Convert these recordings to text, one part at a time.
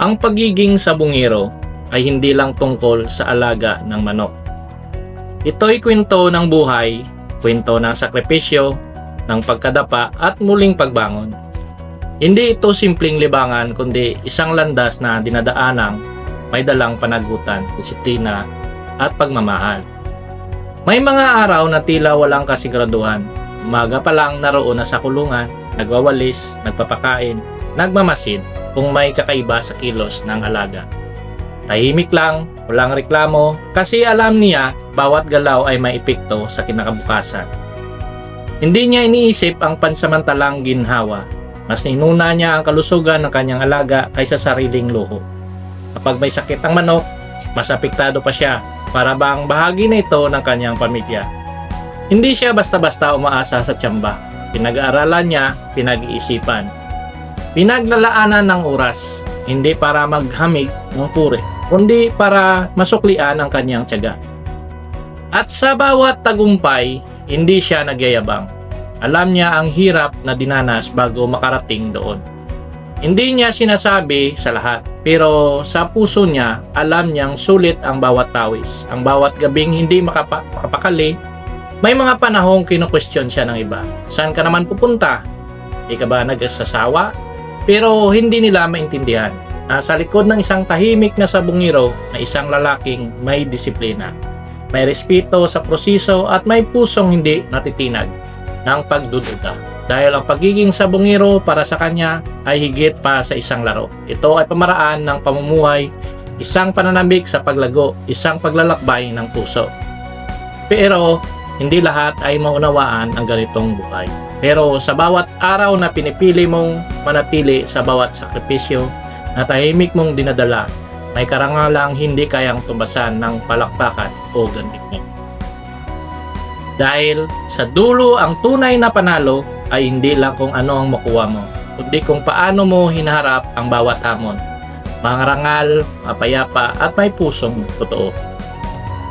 Ang pagiging sabungero ay hindi lang tungkol sa alaga ng manok. Ito'y kwento ng buhay, kwento ng sakripisyo, ng pagkadapa at muling pagbangon. Hindi ito simpleng libangan kundi isang landas na dinadaanang may dalang panagutan, disiplina at pagmamahal. May mga araw na tila walang kasiguraduhan. Umaga pa lang naroon na sa kulungan, nagwawalis, nagpapakain, nagmamasid kung may kakaiba sa kilos ng alaga. Tahimik lang, walang reklamo kasi alam niya bawat galaw ay may epekto sa kinakabukasan. Hindi niya iniisip ang pansamantalang ginhawa. Mas inuna niya ang kalusugan ng kanyang alaga kaysa sariling luho. Kapag may sakit ang manok, mas apektado pa siya para bang bahagi na ito ng kanyang pamilya. Hindi siya basta-basta umaasa sa tiyamba. Pinag-aaralan niya, pinag-iisipan. Pinaglalaanan ng oras, hindi para maghamig ng puri, kundi para masuklian ang kanyang tiyaga. At sa bawat tagumpay, hindi siya nagyayabang. Alam niya ang hirap na dinanas bago makarating doon. Hindi niya sinasabi sa lahat, pero sa puso niya, alam niyang sulit ang bawat pawis. Ang bawat gabing hindi makapa- makapakali, may mga panahong kinu-question siya ng iba. Saan ka naman pupunta? Di ka ba nag-asasawa? Pero hindi nila maintindihan na sa likod ng isang tahimik na sabungiro na isang lalaking may disiplina. May respeto sa proseso at may pusong hindi natitinag ng pagdududa. Dahil ang pagiging sabungiro para sa kanya ay higit pa sa isang laro. Ito ay pamaraan ng pamumuhay, isang pananambik sa paglago, isang paglalakbay ng puso. Pero hindi lahat ay maunawaan ang ganitong buhay. Pero sa bawat araw na pinipili mong manatili sa bawat sakripisyo na tahimik mong dinadala, may karangalang hindi kayang tumbasan ng palakpakan o gandik mo. Dahil sa dulo ang tunay na panalo ay hindi lang kung ano ang makuha mo, kundi kung paano mo hinaharap ang bawat hamon. Mangarangal, mapayapa at may pusong totoo.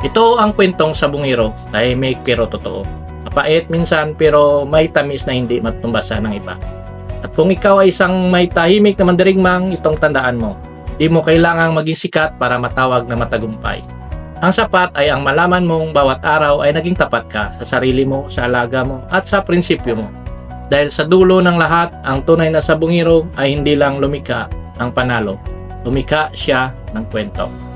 Ito ang kwentong sabungiro, tahimik pero totoo. Mapait minsan pero may tamis na hindi matumbasan ng iba. At kung ikaw ay isang may tahimik na mandirigmang, itong tandaan mo. Di mo kailangang maging sikat para matawag na matagumpay. Ang sapat ay ang malaman mong bawat araw ay naging tapat ka sa sarili mo, sa alaga mo, at sa prinsipyo mo. Dahil sa dulo ng lahat, ang tunay na sabungiro ay hindi lang lumika ng panalo. Lumika siya ng kwento.